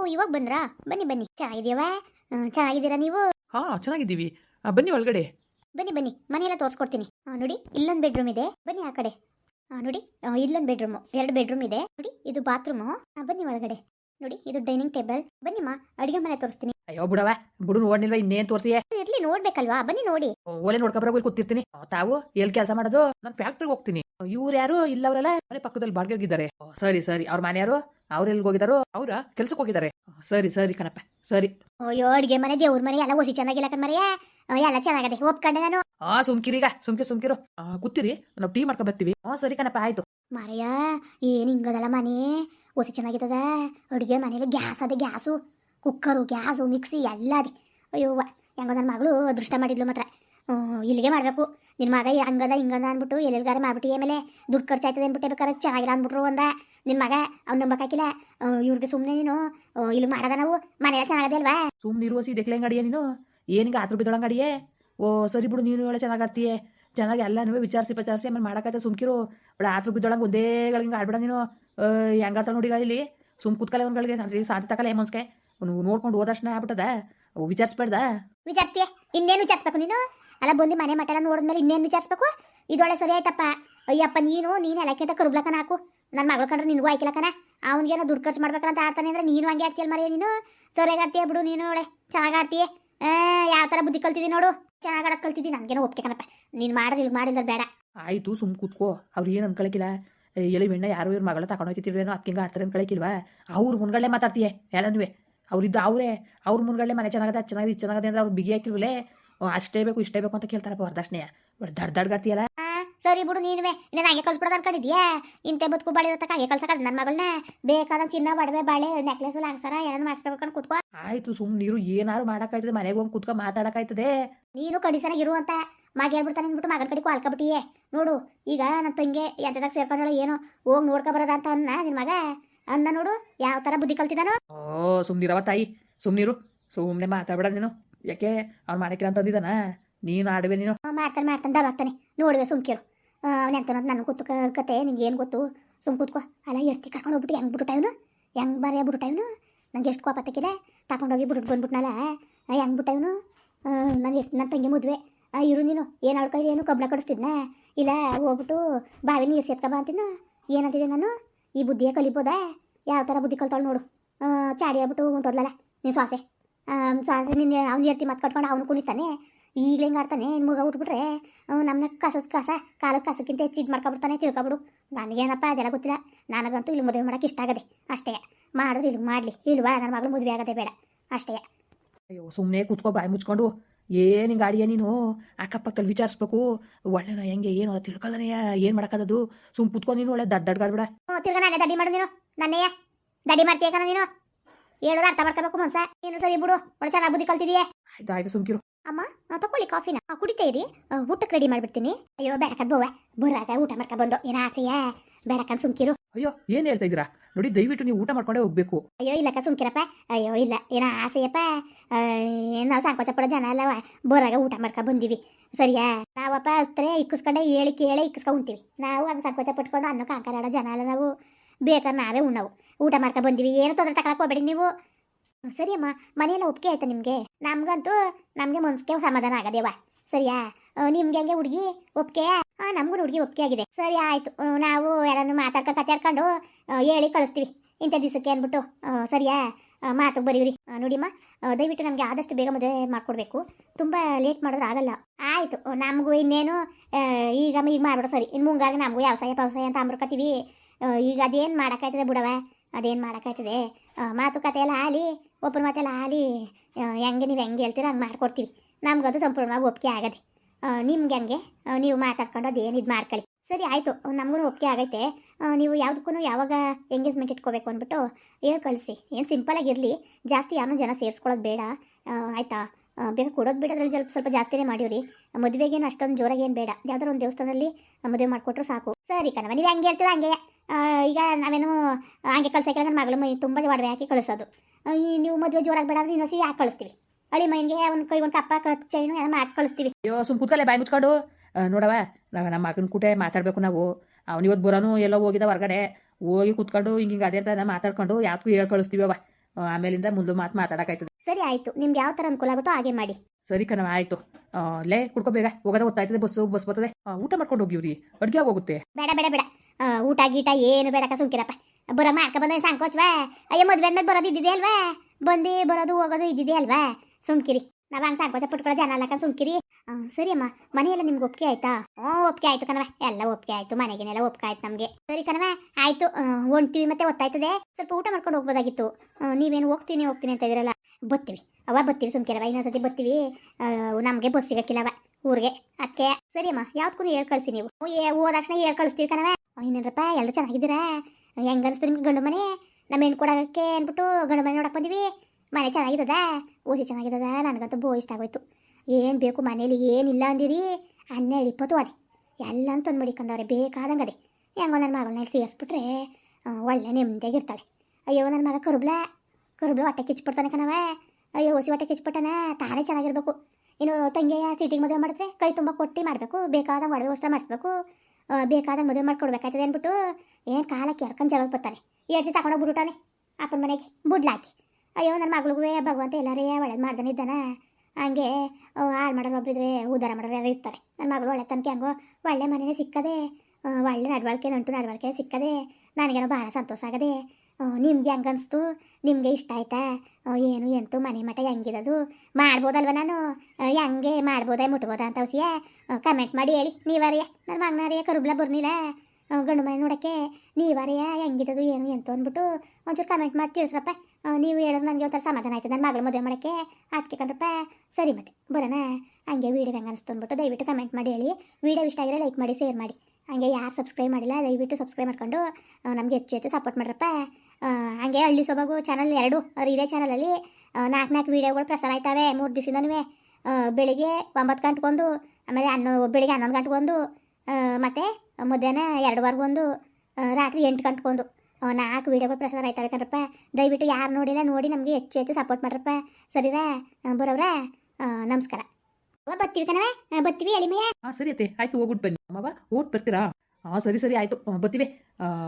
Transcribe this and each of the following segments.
ಓ ಇವಾಗ ಬಂದ್ರಾ? ಬನ್ನಿ ಬನ್ನಿ. ಚನ್ನಾಗಿದೆವಾ ಚೆನ್ನಾಗಿದ್ದೀರಾ ನೀವು? ಹಾ ಚೆನ್ನಾಗಿದ್ದೀವಿ. ಆ, ಬನ್ನಿ ಒಳಗಡೆ. ಬನ್ನಿ ಬನ್ನಿ. ಮನೆಯೆಲ್ಲ ತೋರಿಸ್ಕೊಡ್ತೀನಿ. ಆ, ನೋಡಿ ಇಲ್ಲೊಂದು ಬೆಡ್ರೂಮ್ ಇದೆ. ಬನ್ನಿ ಆ ಕಡೆ. ಆ, ನೋಡಿ ಆ, ಇಲ್ಲೊಂದು ಬೆಡ್ರೂಮು ಎರಡು ಬೆಡ್ರೂಮ್ ಇದೆ. ನೋಡಿ ಇದು ಬಾತ್ರೂಮು ಬನ್ನಿ ಒಳಗಡೆ. ನೋಡಿ ಇದು ಡೈನಿಂಗ್ ಟೇಬಲ್ ಬನ್ನಿಮ್ಮ ಅಡುಗೆ ಮನೆ ತೋರಿಸ್ತೀನಿ. ಅಯ್ಯೋ ಬಿಡವ ಬಿಡು ನೋಡ್ನಿಲ್ವ ಇನ್ನೇನ್ ತೋರ್ಸಿಯೇ? ಇರ್ಲಿ ನೋಡ್ಬೇಕಲ್ವಾ? ಬನ್ನಿ ನೋಡಿ. ಓಲೆ ನೋಡ್ಕೊಬರೋಗಿ ಇಲ್ಲಿ ಕೂತಿರ್ತೀನಿ. ತಾವು ಎಲ್ಲಿ ಕೆಲಸ ಮಾಡೋದು? ನಾನು ಫ್ಯಾಕ್ಟ್ರಿಗೆ ಹೋಗ್ತೀನಿ. ಇವ್ರು ಯಾರು? ಇಲ್ಲವರಲ್ಲ? ಮನೆ ಪಕ್ಕದಲ್ಲಿ ಬಾಡಿಗೆ ಹೋಗಿದ್ದಾರೆ. ಓ, ಸರಿ ಸರಿ. ಅವ್ರ ಮನೆ ಯಾರು ಅವ್ರು ಎಲ್ಲಿ ಹೋಗಿದಾರೋ? ಅವ್ರ? ಕೆಲ್ಸಕ್ಕೆ ಹೋಗಿದ್ದಾರೆ. ಸರಿ ಸರಿ ಕಣಪ್ಪ. ಸರಿ. ಅಯ್ಯೋ ಅಡ್ಗೆ ಮನೆ ದೇವ್ರ ಮನೆ ಎಲ್ಲ ಒಸಿ ಚೆನ್ನಾಗಿಲ್ಲ ಕಣ್ಮರೆಯ ಎಲ್ಲ ಚೆನ್ನಾಗದೆ. ಒಪ್ಕೊಂಡೆ ನಾನು. ಹಾ ಈಗ. ಸುಮ್ಕಿ ಸುಮ್ಕಿರು. ಕೂತಿರಿ. ನಾವು ಟೀ ಮಾಡ್ಕೊ ಬರ್ತೀವಿ. ಹಾ ಸರಿ ಕಣಪ್ಪ ಆಯ್ತು. ಮಾರಯ್ಯ ಏನ್ ಹಿಂಗದಲ್ಲ ಮನೆ? ಒಸಿ ಚೆನ್ನಾಗಿರ್ತದ ಅಡುಗೆ ಮನೇಲಿ ಗ್ಯಾಸ್ ಅದೇ ಗ್ಯಾಸು. ಕುಕ್ಕರು, ಗ್ಯಾಸು, ಮಿಕ್ಸಿ ಎಲ್ಲ ಅದೇ ಅಯ್ಯೋ ಹೆಂಗ ನನ್ನ ಮಗಳು ಅದೃಷ್ಟ ಮಾಡಿದ್ಲು ಮಾತ್ರ. ಇಲ್ಲಿಗೆ ಮಾಡಬೇಕು. ನಿನ್ನ ಮಗ ಹಂಗದ ಹಿಂಗದ ಅಂದ್ಬಿಟ್ಟು ಎಲ್ಲೆಲ್ಗಾರ ಮಾಡ್ಬಿಟ್ಟು, ಆಮೇಲೆ ದುಡ್ಡು ಖರ್ಚಾಯ್ತದೆ ಅಂದ್ಬಿಟ್ಟು ಬೇಕಾದ್ರೆ ಚೆನ್ನಾಗಿಲ್ಲ ಅಂದ್ಬಿಟ್ರು ಒಂದ ನಿನ್ನ ಮಗ, ಅವ್ನು ನಂಬಕ್ಕಾಕಿಲ್ಲ ಇವ್ರಿಗೆ ಸುಮ್ಮನೆ ನೀನು ಇಲ್ಲಿ ಮಾಡದ ನಾವು. ಮನೆಯ ಚೆನ್ನಾಗದೆ ಅಲ್ವಾ? ಸುಮ್ನಿರು ಸಿ ಇದಕ್ಲೆ ಅಂಗಡಿಯೇ ನೀನು. ಏನಿಗೆ ಆತ್ರ ಬಿದ್ದೊಳಂಗ ಅಡಿಯೇ ಓ, ಸರಿ ಬಿಡು, ನೀನು ಹೇಳ ಚೆನ್ನಾಗಿ ಆಡ್ತೀಯೇ ಚೆನ್ನಾಗಿ ಎಲ್ಲನೂ ವಿಚಾರಿಸಿ ಪಚಾರಿಸಿ ಆಮೇಲೆ ಮಾಡೋಕ್ಕಾಯ್ತು ಸುಮ್ಕಿರು. ಒಳ್ಳೆ ಆತ್ರ ಬಿದ್ದೊಳಂಗೆ ಒಂದೇ ಗಳಿಗೆ ಆಡ್ಬೇಡ ನೀನು. ಹೆಂಗಾತ ನೋಡಿಗ ಇಲ್ಲಿ. ಸುಮ್ ಕುತ್ಕಲೆ ಒಂದ್ಗಳಿಗೆ ಸಾಧ್ಯ ತಕಲೆ, ಮನ್ಸ್ಕೆ. ನೋಡ್ಕೊಂಡು ಹೋದಷ್ಟ ಆಗ್ಬಿಟ್ಟದ. ವಿಚಾರಿಸ್ಬೇಡ್ದ? ವಿಚಾರಿಸ್ತೀಯ? ಇನ್ನೇನು ವಿಚಾರಿಸ್ಬೇಕು ನೀನು? ಅಲ್ಲ ಬಂದು ಮನೆ ಮಠ ಎಲ್ಲ ನೋಡಿದ್ಮೇಲೆ ಇನ್ನೇನು ವಿಚಾರಿಸ್ಬೇಕು? ಇದೊಳ್ಳೆ ಸರಿ ಆಯ್ತಪ್ಪ. ಅಯ್ಯಪ್ಪ ನೀನು ನೀನು ಎಲ್ಲಕ್ಕಿಂತ ಕರುಬ್ಲಕನ ಹಾಕು ನನ್ನ ಮಗಳ ಕಂಡ್ರೆ ನಿನಗೂ ಆಯ್ಕಿಲ್ಲಕನ ಅವ್ನಿಗೇನೋ ದುಡ್ಡು ಖರ್ಚು ಮಾಡ್ಬೇಕಂತ ಆಡ್ತಾನೆ ಅಂದ್ರೆ ನೀನು ಹಂಗೆ ಆಡ್ತೀಯಲ್ಲ ಮರೆಯ ನೀನು? ಸರಿಯಾಗಿ ಆಡ್ತೀಯ ಬಿಡು ನೀನು ನೋಡೆ ಚೆನ್ನಾಗಿ ಆಡ್ತೀಯ? ಯಾವ ಥರ ಬುದ್ಧಿ ಕಲ್ತಿದ್ದೀನಿ ನೋಡು. ಚೆನ್ನಾಗಿ ಆಡೋಕೆ ಕಲ್ತಿದ್ದೀನಿ ನನಗೇನೋ ಕಣಪ್ಪ. ನೀನು ಮಾಡಿದ್ರೆ ಇಲ್ಲಿ ಮಾಡಿದ್ರೆ ಬೇಡ. ಆಯಿತು ಸುಮ್ ಕೂತ್ಕೋ. ಅವ್ರು ಏನು ಅನ್ಕೊಳಕಿಲ್ಲ. ಎಲ್ಲಿ ಬೆಣ್ಣ ಯಾರು ಇವ್ರ ಮಗಳ ತಗೊಂಡು ಹೋಗ್ತಿರ್ವೇನೋ ಅದಕ್ಕಿಂಗ ಆಡ್ತಾರೆ ಅನ್ಕೊಳಕಿಲ್ವಾ? ಅವ್ರು ಮುನ್ಗಡೆ ಮಾತಾಡ್ತೀಯ? ಎಲ್ಲನೂ ಅವ್ರಿದ್ದ ಅವರೇ ಅವ್ರ ಮುನ್ಗಡೆ ಮನೆ ಚೆನ್ನಾಗದ ಚೆನ್ನಾಗಿದೆ ಚೆನ್ನಾಗದೆ ಅಂದ್ರೆ ಅವ್ರು ಬಿಗಿ ಹಾಕಿರ್ವಲೇ. ಅಷ್ಟೇ ಬೇಕು ಇಷ್ಟೇ ಬೇಕು ಅಂತ ಕೇಳ್ತಾರಪ್ಪ ವರದಕ್ಷಿಣೆ. ದಡ್ ದಡ್ಗಾಡ್ತೀಯಲ್ಲ ಸರಿ ಬಿಡು ನೀನುವೆ. ನಾನು ಹಂಗೆ ಕಳ್ಸ್ಬಿಡೋದು ಅನ್ಕೊಂಡಿದ್ಯಾ? ಇಂತೆ ಬದುಕು ಬಾಳೆ ಇರತ್ತಕ್ಕ ಹಂಗೆ ಕಳ್ಸಕ್ಕದ ನನ್ನ ಮಗಳನ್ನ ಬೇಕಾದ ಚಿನ್ನ ಬಡವೆ ಬಾಳೆ ನೆಕ್ಲೆಸ್ ಲಾಂಗ್ಸರ ಏನಾರು ಮಾಡಿಸ್ಬೇಕು ಅಂತ ಕೂತ್ಕೋ. ಆಯ್ತು ಸುಮ್ ನೀರು ಏನಾರು ಮಾಡಕ್ಕಾಯ್ತದೆ ಮನೆಗೆ ಹೋಗಿ ಕುತ್ಕೊ ಮಾತಾಡಕ್ಕಾಯ್ತದೆ. ನೀನು ಕಂಡೀಷನ್ ಇರು ಅಂತ. ಮಗ ಹೇಳ್ಬಿಡ್ತಾನೆ ಅಂದ್ಬಿಟ್ಟು ಮಗನ ಕಡೆಗೂ ಅಲ್ಕೊಬಿಟ್ಟಿಯೇ ನೋಡು ಈಗ ನನ್ನ ತಂಗೆ ಎಂತದಾಗ ಸೇರ್ಕೊಂಡಳ ಏನೋ ಹೋಗಿ ನೋಡ್ಕೊ ಬರೋದ ಅಂತ ಅನ್ನ ನಿನ್ನ ಮಗ. ಅನ್ನ ನೋಡು ಯಾವ ಥರ ಬುದ್ಧಿ ಕಲ್ತಿದಾನೋ ಓ ಸುಮ್ನಿರವ ತಾಯಿ ಸುಮ್ನಿರು. ಸುಮ್ಮನೆ ಮಾತಾಡ್ಬೇಡ ನೀನು. ಯಾಕೆ ಅವ್ನು ಮಾಡಕ್ಕಿಲ್ಲ ಅಂತ ಅಂದಿದ್ದಾನ? ನೀನು ಆಡುವೆ ನೀನು. ಮಾಡ್ತಾನೆ ಮಾಡ್ತಾನೆ ದಬಾಗ್ತಾನೆ ನೋಡುವೆ ಸುಮ್ಕಿರು ಅವನೆಂತನೋದು ನನಗೆ ಕೂತು ಕತೆ ನಿಂಗೆ ಏನು ಗೊತ್ತು? ಸುಮ್ ಕೂತ್ಕೋ. ಅಲ್ಲ ಎಷ್ಟು ಕರ್ಕೊಂಡು ಹೋಗ್ಬಿಟ್ಟು ಹೆಂಗೆ ಬಿಟ್ಟು ಇವನು? ಹೆಂಗೆ ಬರೆಯ ಬಿಟ್ಟು ಇವನು? ನಂಗೆ ಎಷ್ಟು ಕೋಪ ತಕ್ಕಿದೆ? ತಗೊಂಡೋಗಿ ಬಿಟ್ಟು ಬಂದ್ಬಿಟ್ನಲ್ಲ? ಹೆಂಗ್ ಬಿಟ್ಟ ಇವನು? ನಾನು ಎಷ್ಟು ನನ್ನ ತಂಗಿ ಮದುವೆ. ಇರು ನೀನು. ಏನು ಆಡ್ಕೊ ಏನು ಕಬ್ಬಳ ಕಡಿಸ್ತಿದ್ನ? ಇಲ್ಲ ಹೋಗ್ಬಿಟ್ಟು ಬಾವಿ ನೀರು ಸೇತ್ಕೊ ಬಾ ಅಂತಿದ್ನ? ಏನಂತಿದ್ದೆ ನಾನು? ಈ ಬುದ್ಧಿಯೇ ಕಲಿಬೋದಾ ಯಾವ ಥರ ಬುದ್ಧಿ ಕಲ್ತಾಳು ನೋಡು. ಚಾಡಿ ಹೇಳ್ಬಿಟ್ಟು ಹೊಂಟೋದ್ಲಲ್ಲ, ನೀನು ಸ್ವಾಸೆ ಸ್ವಾಸೆ ನಿನ್ನ ಅವ್ನು ಎರ್ತಿ ಮತ್ತೆ ಕಟ್ಕೊಂಡು ಅವನು ಕುಣಿತಾನೆ, ಈಗಲೇ ಹಿಂಗೆ ಆಡ್ತಾನೆ ಮುಗ ಮಗ ಉಟ್ಬಿಟ್ರೆ ನಮ್ಮನ್ನ ಕಸದ ಕಸ ಕಾಲದ ಕಸಕ್ಕಿಂತ ಹೆಚ್ಚು ಇದು ಮಾಡ್ಕೊಬಿಡ್ತಾನೆ, ತಿಳ್ಕೊಬಿಡು. ನನಗೇನಪ್ಪ ಅದೆಲ್ಲ ಗೊತ್ತಿಲ್ಲ. ನನಗಂತೂ ಇಲ್ಲಿ ಮದುವೆ ಮಾಡೋಕೆ ಇಷ್ಟ ಆಗದೆ, ಅಷ್ಟೇ. ಮಾಡಿದ್ರೆ ಇಲ್ಲಿ ಮಾಡಲಿ. ಇಲ್ವಾ? ನನ್ನ ಮಗಳು ಮದುವೆ ಆಗೋದೇ ಬೇಡ. ಅಷ್ಟೇ. ಅಯ್ಯೋ ಸುಮ್ಮನೆ ಕೂತ್ಕೋ, ಬಾಯಿ ಮುಚ್ಕೊಂಡು. ಏನು ಗಾಡಿಯ ನೀನು ಅಕ್ಕಪಕ್ಕದಲ್ಲಿ ವಿಚಾರಿಸ್ಬೇಕು. ಒಳ್ಳೆನ ಹೆಂಗೆ ಏನು ಅದು ತಿಳ್ಕೊಳ್ದಾನೆ ಏನು ಮಾಡೋಕ್ಕದು ಸುಮ್ ಕುತ್ಕೊಂಡು ನೀನು ಒಳ್ಳೆ ದಡ್ಡ ದಡ್ಗಾಡ್ಬಿಡ ತಿರ್ಗಾ ನಾನೇ ದಡಿ ಮಾಡು ನೀನು? ನನ್ನೆಯ ದಡಿ ಮಾಡ್ತೀಯ ಕಣ ನೀನು? ಹೇಳೋದು ಅರ್ಥ ಮಾಡ್ಕೋಬೇಕು ಮನ್ಸ? ಏನು ಸರಿ ಬಿಡು ಒಳ್ಳೆ ಚೆನ್ನಾಗಿ ಬುದ್ಧಿ ಕಲ್ತಿದೀಯೇ? ಆಯ್ತು ಆಯ್ತು ಸುಮ್ಕಿರು. ಅಮ್ಮ ತಕೊಳ್ಳಿ ಕಾಫಿನ. ಕುಡಿತಾ ಇರಿ. ಊಟಕ್ಕೆ ರೆಡಿ ಮಾಡಿಬಿಡ್ತೀನಿ. ಅಯ್ಯೋ ಬೇಡಕದ್ ಬೋವ. ಬರಾಗ ಊಟ ಮಾಡ್ಕೊಬಂದು ಬಂದು. ಏನೋ ಬೇಡ ಬೇಡಕಂದ್ ಸುಮ್ಕಿರು. ಅಯ್ಯೋ, ಏನು ಹೇಳ್ತಾ ಇದೀರಾ ನೋಡಿ, ದಯವಿಟ್ಟು ನೀವು ಊಟ ಮಾಡ್ಕೊಂಡೇ ಹೋಗ್ಬೇಕು. ಅಯ್ಯೋ ಇಲ್ಲಕ್ಕ ಸುಮ್ಕಿರಪ್ಪ ಅಯ್ಯೋ, ಇಲ್ಲ, ಏನ ಆಸೆಯಪ್ಪ. ನಾವು ಸಂಕೋಚ ಜನ ಅಲ್ಲವ. ಬೋರಾಗ ಊಟ ಮಾಡ್ಕೊ ಬಂದೀವಿ. ಸರಿಯಾ? ನಾವಪ್ಪ ಅಷ್ಟೇ ಇಕ್ಕಿಸ್ಕೊಂಡೆ ಹೇಳಿ ಕೇಳಿ ಇಕ್ಕಿಸ್ಕೊ ಉಂತೀವಿ ನಾವು ಹಂಗೆ ಸಂಕೋಚ ಪಟ್ಕೊಂಡು ಅನ್ನೋ ಅಂಕಾರ ಆಡೋ ಜನ ಅಲ್ಲ ನಾವು. ಬೇಕಾದ್ರೆ ನಾವೇ ಉಣ್ಣವು. ಊಟ ಮಾಡ್ಕೊ ಬಂದೀವಿ. ಏನು ತೊಂದರೆ ತಕೊಳಕ್ ಹೋಗ್ಬೇಡಿ ನೀವು. ಸರಿ ಅಮ್ಮ. ಮನೆಯೆಲ್ಲ ಒಪ್ಪಿಗೆ ಆಯ್ತಾ ನಿಮಗೆ? ನಮ್ಗಂತೂ ನಮಗೆ ಮನ್ಸಿಗೆ ಸಮಾಧಾನ ಆಗದೇವ. ಸರಿಯಾ? ನಿಮ್ಗೆ ಹೆಂಗೆ ಹುಡುಗಿ? ಒಪ್ಪಿಗೆ ನಮಗೂ ಹುಡುಗಿ ಒಪ್ಪಿಗೆ ಆಗಿದೆ. ಸರಿ, ಆಯಿತು. ನಾವು ಯಾರನ್ನು ಮಾತಾಡ್ಕೊ ಕತ್ತಾಡ್ಕೊಂಡು ಹೇಳಿ ಕಳಿಸ್ತೀವಿ. ಇಂಥ ದಿವಸಕ್ಕೆ ಅಂದ್ಬಿಟ್ಟು ಸರಿಯಾ? ಮಾತು ಬರೀವ್ರಿ ನೋಡಿಮ್ಮ ದಯವಿಟ್ಟು ನಮಗೆ ಆದಷ್ಟು ಬೇಗ ಮದುವೆ ಮಾಡಿಕೊಡ್ಬೇಕು. ತುಂಬ ಲೇಟ್ ಮಾಡಿದ್ರೆ ಆಗಲ್ಲ. ಆಯಿತು, ನಮಗೂ ಇನ್ನೇನು ಈಗ ಈಗ ಮಾಡ್ಬಿಡೋ, ಸರಿ. ಇನ್ನು ಮುಂಗಾಗ ನಮಗೂ ವ್ಯವಸಾಯ ಪವಸಾಯ ಅಂತ ಅಂಬ್ರಕತ್ತೀವಿ ಈಗ ಅದೇನು ಮಾಡೋಕ್ಕಾಯ್ತದೆ ಬಿಡವ ಅದೇನು ಮಾಡೋಕ್ಕಾಯ್ತದೆ? ಮಾತುಕತೆ ಎಲ್ಲ ಆಲಿ ಒಬ್ಬರ ಮಾತೆಲ್ಲ ಆಲಿ ಹೆಂಗೆ ನೀವು ಹೆಂಗೆ ಹೇಳ್ತೀರ ಹಂಗೆ ಮಾಡಿಕೊಡ್ತೀವಿ. ನಮಗದು ಸಂಪೂರ್ಣವಾಗಿ ಒಪ್ಪಿಗೆ ಆಗದೆ. ನಿಮ್ಗೆ ಹಂಗೆ? ನೀವು ಮಾತಾಡ್ಕೊಂಡು ಅದೇನು ಇದು ಮಾಡ್ಕೊಳ್ಳಿ. ಸರಿ, ಆಯಿತು. ನಮಗೂ ಒಪ್ಪಿಗೆ ಆಗೈತೆ. ನೀವು ಯಾವುದಕ್ಕೂ ಯಾವಾಗ ಎಂಗೇಜ್ಮೆಂಟ್ ಇಟ್ಕೋಬೇಕು ಅಂದ್ಬಿಟ್ಟು ಹೇಳಿ ಕಳಿಸಿ ಏನು ಸಿಂಪಲಾಗಿರಲಿ ಜಾಸ್ತಿ ಯಾರನ್ನೂ ಜನ ಸೇರಿಸ್ಕೊಳ್ಳೋದು ಬೇಡ. ಆಯಿತಾ? ಬೇಗ ಕೊಡೋದು ಬಿಡೋದ್ರಲ್ಲಿ ಸ್ವಲ್ಪ ಸ್ವಲ್ಪ ಜಾಸ್ತಿನೇ ಮಾಡಿವ್ರಿ. ಮದುವೆಗೇನು ಅಷ್ಟೊಂದು ಜೋರಾಗಿ ಏನು ಬೇಡ. ಯಾವ್ದಾರು ಒಂದು ದೇವಸ್ಥಾನದಲ್ಲಿ ಮದುವೆ ಮಾಡಿಕೊಟ್ರೆ ಸಾಕು. ಸರಿ ಕಣವ ನೀವು ಹೆಂಗೆ ಹೇಳ್ತೀರೋ ಹಂಗೆ. ಈಗ ನಾವೇನು ಹಂಗೆ ಕಳ್ಸೋಕೆ ನನ್ನ ಮಗಳು ಮೈ ತುಂಬ ಒಡವೆ ಹಾಕಿ ಕಳಿಸೋದು. ನೀವು ಮದುವೆ ಜೋರಾಗಿ ಬೇಡ ಅಂದ್ರೆ ಇನ್ನೊಸಿ ಯಾಕೆ ಕಳಿಸ್ತೀವಿ? ಅಳಿ ಮೈನ್ಗೆ ಒಂದು ಕೈ ಒಂದು ಕಪ್ಪ ಕತ್ ಚೈನು ಏನೋ ಮಾಡಿಸ್ಕೊಳಿಸ್ತೀವಿ. ಅಯ್ಯೋ ಸುಮ್ ಕೂತ್ಕಲೆ ಬಾಯಿ ಮುಚ್ಕೊಂಡು. ಆ, ನೋಡವ ನಾವು ನಮ್ಮ ಮಗನ ಕೂಟೆ ಮಾತಾಡ್ಬೇಕು ನಾವು. ಅವ್ನು ಇವತ್ತು ಬರೋನು ಎಲ್ಲೋ ಹೋಗಿದ ಹೊರಗಡೆ. ಹೋಗಿ ಕುತ್ಕೊಂಡು ಹಿಂಗೆ ಹಿಂಗೆ ಅದೇ ಅಂತ ಮಾತಾಡ್ಕೊಂಡು ಯಾವ್ದಕ್ಕೂ ಹೇಳಿ ಕಳಿಸ್ತೀವಿ ಅವ ಆ, ಆಮೇಲಿಂದ ಮುಂದೆ ಮಾತು ಮಾತಾಡೋಕ್ಕಾಯ್ತದೆ ಸರಿ ಆಯ್ತು. ನಿಮ್ಗೆ ಯಾವ ಥರ ಅನುಕೂಲ ಆಗುತ್ತೋ ಹಾಗೆ ಮಾಡಿ. ಸರಿ ಕಣವ ಆಯಿತು. ಲೇ ಕುಡ್ಕೋ ಬೇಗ. ಹೋಗೋದ ಗೊತ್ತಾಯ್ತದೆ ಬಸ್ಸು ಬಸ್ ಬರ್ತದೆ. ಆ, ಊಟ ಮಾಡ್ಕೊಂಡು ಹೋಗಿವ್ರಿ ಅಡುಗೆ ಆಗೋಗುತ್ತೆ ಬೇಡ ಬೇಡ ಬೇಡ. ಆ, ಊಟ ಗೀಟ ಏನು ಬೇಡಕ ಸುಂಕಿರಪ್ಪ ಬರೋ ಮಾಡ್ಕೊ ಬಂದ ಸಾಂಕೋಚ್ವಾ ಅಯ್ಯೋ ಮದ್ವೆ ಅಂದ್ಮೇಲೆ ಬರೋದು ಇದ್ದಿದೆ ಅಲ್ವಾ? ಬಂದು ಬರೋದು ಹೋಗೋದು ಇದ್ದಿದೆ ಅಲ್ವಾ? ಸುಮ್ಕಿರಿ. ನಾವು ಹಂಗೆ ಸಾಂಕೋಚ ಪುಟ್ಕೊಳ್ಳೋ ಜನ ಅಲ್ಲ ಕಣ್ ಸುಮ್ಕಿರಿ. ಸರಿ ಅಮ್ಮ. ಮನೆಯೆಲ್ಲ ನಿಮ್ಗೆ ಒಪ್ಪಿಗೆ ಆಯ್ತಾ? ಹ್ಞೂ ಒಪ್ಪಿಗೆ ಆಯ್ತು ಕಣವ ಎಲ್ಲ ಒಪ್ಪಿಗೆ ಆಯ್ತು. ಮನೆಗೆನೆಲ್ಲ ಒಪ್ಪಿಗೆ ಆಯ್ತು ನಮಗೆ. ಸರಿ ಕಣವ ಆಯ್ತು. ಹೊಂಟಿವಿ ಮತ್ತೆ ಒತ್ತಾಯ್ತದೆ. ಸ್ವಲ್ಪ ಊಟ ಮಾಡ್ಕೊಂಡು ಹೋಗ್ಬೋದಾಗಿತ್ತು. ನೀವೇನು ಹೋಗ್ತೀನಿ ಹೋಗ್ತೀನಿ ಅಂತ ಇದ್ರಲ್ಲ ಬತ್ತೀವಿ. ಅವ ಬತ್ತೀವಿ ಸುಮ್ಕಿರವ ಇನ್ನೊಂದ್ಸತಿ ಬತ್ತೀವಿ. ನಮಗೆ ಬಸ್ ಸಿಗಕ್ಕಿಲ್ಲವ ಊರಿಗೆ. ಅದಕ್ಕೆ ಸರಿ ಅಮ್ಮ ಯಾವ್ದಕ್ಕೂ ಹೇಳ್ ಕಳಿಸಿ ನೀವು. ಏ, ಹೋದ ತಕ್ಷಣ ಹೇಳ್ ಕಳಿಸ್ತೀವಿ ಕಣವ ಇನ್ನೇನಪ್ಪ ಎಲ್ಲರೂ ಚೆನ್ನಾಗಿದ್ದೀರಾ? ಹೆಂಗ್ ಅನಿಸ್ತು ನಿಮ್ಗೆ ಗಂಡು ಮನೆ? ನಮ್ಮ ಹೆಣ್ಣು ಕೊಡೋಕ್ಕೆ ಅಂದ್ಬಿಟ್ಟು ಗಂಡು ಮನೆ ನೋಡಕ್ ಬಂದಿವಿ. ಮನೆ ಚೆನ್ನಾಗಿದ್ದದ ಓಸಿ ಚೆನ್ನಾಗಿದ್ದದ ನನಗಂತೂ ಬೋ ಇಷ್ಟ ಆಗೋಯ್ತು. ಏನು ಬೇಕು ಮನೇಲಿ? ಏನಿಲ್ಲ ಅಂದಿರಿ? ಹನ್ನೆರಡು ಇಪ್ಪತ್ತು ಅದೇ. ಎಲ್ಲ ತಂದು ಮಡಿಕೊಂಡವ್ರೆ ಬೇಕಾದಂಗೆ ಅದೇ. ಹೆಂಗೋ ನನ್ನ ಮಗಳನ್ನ ಸೇರಿಸ್ಬಿಟ್ರೆ ಒಳ್ಳೆ ನೆಮ್ಮದಿಯಾಗಿರ್ತಾಳೆ ಅಯ್ಯೋ ನನ್ನ ಮಗ ಕರುಬ್ಲ ಕರುಬ್ಲ ಹೊಟ್ಟೆ ಕಿಚ್ಬಿಡ್ತಾನೆ ಕಣವ ಅಯ್ಯೋ ಹೊಸಿ ಹೊಟ್ಟೆ ಕಿಚ್ಬಿಟ್ಟಾನ ತಾನೇ ಚೆನ್ನಾಗಿರ್ಬೇಕು. ಇನ್ನು ತಂಗಿಯ ಸೀಟಿಗೆ ಮದುವೆ ಮಾಡಿದ್ರೆ ಕೈ ತುಂಬ ಕೊಟ್ಟು ಮಾಡಬೇಕು. ಬೇಕಾದಂಗೆ ಒಡವೆ ವಸ್ತ್ರ ಮಾಡಿಸ್ಬೇಕು. ಬೇಕಾದಂಗೆ ಮದುವೆ ಮಾಡ್ಕೊಡ್ಬೇಕಾಯ್ತದೆ ಅಂದ್ಬಿಟ್ಟು, ಏನು ಕಾಲಕ್ಕೆ ಎರ್ಕೊಂಡು ಜಗಳ ಬರ್ತಾನೆ. ಏಡ್ಸಿ ತಗೊಂಡೋಗಿ ಬಿಡುತ್ತಾನೆ ಅಪ್ಪನ ಮನೆಗೆ ಬುಡ್ಲಾಕಿ. ಅಯ್ಯೋ ನನ್ನ ಮಗಳಿಗೂ ಭಗವಂತ ಎಲ್ಲರೇ ಒಳ್ಳೇದು ಮಾಡ್ದಾನೆ ಇದ್ದಾನ. ಹಂಗೆ ಹಾಳು ಮಾಡೋರು ಒಬ್ಬರಿದ್ರೆ ಉದಾರ ಮಾಡೋರು ಯಾರು ಇರ್ತಾರೆ. ನನ್ನ ಮಗಳು ಒಳ್ಳೆ ತನಕ ಹೆಂಗೋ, ಒಳ್ಳೆ ಮನೆಯೇ ಸಿಕ್ಕದೆ ಒಳ್ಳೆ ನಡವಳಿಕೆ ನಂಟು ನಡವಳಿಕೆ ಸಿಕ್ಕದೆ, ನನಗೇನೋ ಭಾಳ ಸಂತೋಷ ಆಗದೆ ನಿಮ್ಗೆ ಹೆಂಗೆ ಅನಿಸ್ತು ನಿಮಗೆ ಇಷ್ಟ ಆಯ್ತಾ? ಏನು ಎಂತು ಮನೆ ಮಠ ಹೆಂಗಿರೋದು ಮಾಡ್ಬೋದಲ್ವ ನಾನು? ಹೆಂಗೆ ಮಾಡ್ಬೋದ, ಮುಟ್ಬೋದಾ ಅಂತ ಹೊಸಿಯ ಕಮೆಂಟ್ ಮಾಡಿ ಹೇಳಿ. ನೀವಾರಿಯ ನನ್ನ ಮಗನಾರಿಯ ಕರುಬ್ಲ ಬರ್ನಿಲ್ಲ ಗಂಡು ಮನೆ ನೋಡೋಕ್ಕೆ ನೀವಾರಿಯ ಹೆಂಗಿರೋದು ಏನು ಎಂತು ಅಂದ್ಬಿಟ್ಟು ಒಂಚೂರು ಕಮೆಂಟ್ ಮಾಡಿ ತಿಳಿಸ್ರಪ್ಪ. ನೀವು ಹೇಳೋದು ನನಗೆ ಒಂಥರ ಸಮಾಧಾನ ಆಯ್ತು. ನನ್ನ ಮಗಳು ಮದುವೆ ಮಾಡೋಕ್ಕೆ ಅದಕ್ಕೆ ಕಣ್ರಪ್ಪ ಸರಿ ಮತ್ತೆ, ಬರೋಣ. ಹಂಗೆ ವೀಡಿಯೋ ಹೆಂಗೆ ಅನಿಸ್ತು ಅಂದ್ಬಿಟ್ಟು ದಯವಿಟ್ಟು ಕಮೆಂಟ್ ಮಾಡಿ ಹೇಳಿ. ವೀಡಿಯೋ ಇಷ್ಟ ಆಗಿದ್ರೆ ಲೈಕ್ ಮಾಡಿ ಶೇರ್ ಮಾಡಿ. ಹಂಗೆ ಯಾರು ಸಬ್ಸ್ಕ್ರೈಬ್ ಮಾಡಿಲ್ಲ, ದಯವಿಟ್ಟು ಸಬ್ಸ್ಕ್ರೈಬ್ ಮಾಡ್ಕೊಂಡು ನಮಗೆ ಹೆಚ್ಚು ಹೆಚ್ಚು ಸಪೋರ್ಟ್ ಮಾಡ್ರಪ್ಪ ಹಂಗೆ ಹಳ್ಳಿ ಸೊಬಗು ಚಾನಲ್ ಎರಡು, ಅವ್ರು ಇದೇ ಚಾನಲಲ್ಲಿ ನಾಲ್ಕು ನಾಲ್ಕು ವೀಡಿಯೋಗಳು ಪ್ರಸಾರ ಆಯ್ತವೆ ಮೂರು ದಿವಸದಿಂದನೂ. ಬೆಳಿಗ್ಗೆ ಒಂಬತ್ತು ಗಂಟೆಗೊಂದು, ಆಮೇಲೆ ಹನ್ನೊ, ಬೆಳಿಗ್ಗೆ ಹನ್ನೊಂದು ಗಂಟೆಗೊಂದು ಮತ್ತು ಮಧ್ಯಾಹ್ನ ಎರಡುವರೆಗೊಂದು ರಾತ್ರಿ ಎಂಟು ಗಂಟೆಗೊಂದು. ನಾಲ್ಕು ವೀಡಿಯೋಗಳು ಪ್ರಸಾರ ಆಯ್ತಾರೆ ಕಣ್ರಪ್ಪ. ದಯವಿಟ್ಟು ಯಾರು ನೋಡಿಲ್ಲ ನೋಡಿ ನಮಗೆ ಹೆಚ್ಚು ಹೆಚ್ಚು ಸಪೋರ್ಟ್ ಮಾಡ್ರಪ್ಪ. ಸರಿರಾ? ಬರೋವ್ರ ನಮಸ್ಕಾರ. ಅವ ಬರ್ತೀವಿ ಕಣವೆ ಬರ್ತೀವಿ ಎಳಿಮೆಯ. ಹಾಂ ಸರಿ ಅತ್ತೆ. ಆಯ್ತು ಹೋಗ್ಬಿಟ್ಟು ಬನ್ನಿ. ಅಮ್ಮವ ಓಟ್ ಬರ್ತೀರಾ? ಹಾಂ ಸರಿ ಸರಿ ಆಯ್ತು. ಬರ್ತೀವಿ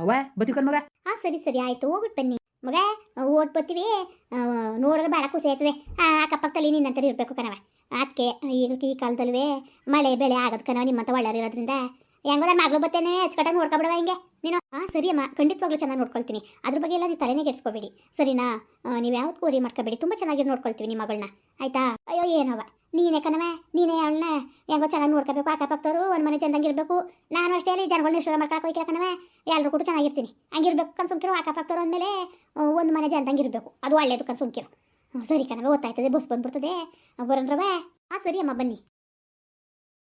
ವಾ ಬರ್ತೀವಿ ಕಣ್ ಮಗ. ಹಾಂ ಸರಿ ಸರಿ ಆಯ್ತು. ಹೋಗ್ಬಿಟ್ಟು ಬನ್ನಿ. ಮಗ ಓಟ್ ಬರ್ತೀವಿ ನೋಡಿದ್ರೆ ಭಾಳ ಖುಷಿ ಆಯ್ತದೆ. ಅಕ್ಕಪಕ್ಕದಲ್ಲಿ ನಿನ್ನಂತರ ಇರಬೇಕು ಕಣವ ಅದಕ್ಕೆ ಈಗ ಈ ಕಾಲದಲ್ವೇ ಮಳೆ ಬೆಳೆ ಆಗೋದು ಕಣವ ನಿಮ್ಮಂತ ಒಳ್ಳೆಯವ್ರು ಇರೋದ್ರಿಂದ. ಹೆಂಗೋ ಮಗಳು ಬತ್ತೇನೆ ಅಚ್ಚುಕಟ್ಟಾಗಿ ನೋಡ್ಕೊಬಿಡವ ಹಿಂಗೆ. ನೀನು ಹಾಂ ಸರಿ ಅಮ್ಮ, ಖಂಡಿತವಾಗ್ಲೂ ಚೆನ್ನಾಗಿ ನೋಡ್ಕೊಳ್ತೀನಿ. ಅದ್ರ ಬಗ್ಗೆ ಎಲ್ಲ ನೀವು ತಲೆನೇ ಕೆಡಿಸ್ಕೋಬೇಡಿ. ಸರಿನಾ? ನೀವು ಯಾವ್ದು ಕೋರಿ ಮಾಡ್ಕೋಬೇಡಿ. ತುಂಬ ಚೆನ್ನಾಗಿ ನೋಡ್ಕೊಳ್ತೀವಿ ನಿಮ್ಮ ಮಗಳನ್ನ ಆಯ್ತಾ? ಅಯ್ಯೋ ಏನವ ನೀನೇ ಕಣವೆ ನೀನೇ ಅವಳನ್ನ ಹೆಂಗೋ ಚೆನ್ನಾಗಿ ನೋಡ್ಕೋಬೇಕು ಅಕ್ಕಪಕ್ಕದವರು, ಒಂದು ಮನೆ ಚೆಂದಂಗಿರ್ಬೇಕು ನಾನು ಅಷ್ಟೇ ಅಲ್ಲಿ ಜನಗಳನ್ನ ಮಾಡ್ಕೊಳಕ್ಕೆ ಹೋಗಿ ಕಣವೆ ಎಲ್ಲರೂ ಕೂಡ ಚೆನ್ನಾಗಿರ್ತೀನಿ. ಹಂಗಿರ್ಬೇಕು ಕನ್ಸುಮ್ಕಿರೋ ಅಕ್ಕಪಕ್ಕದವ್ರು ಅಂದಮೇಲೆ ಒಂದು ಮನೆ ಜನದಂಗೆ ಇರಬೇಕು. ಅದು ಒಳ್ಳೇದು ಕನ್ಸುಮ್ಕಿರೋ ಸರಿ ಕಣವ ಗೊತ್ತಾಯ್ತದೆ ಬಸ್ ಬಂದ್ಬಿಡ್ತದೆ. ಬರೋಣ್ರವ ಹಾಂ ಸರಿ ಅಮ್ಮ, ಬನ್ನಿ.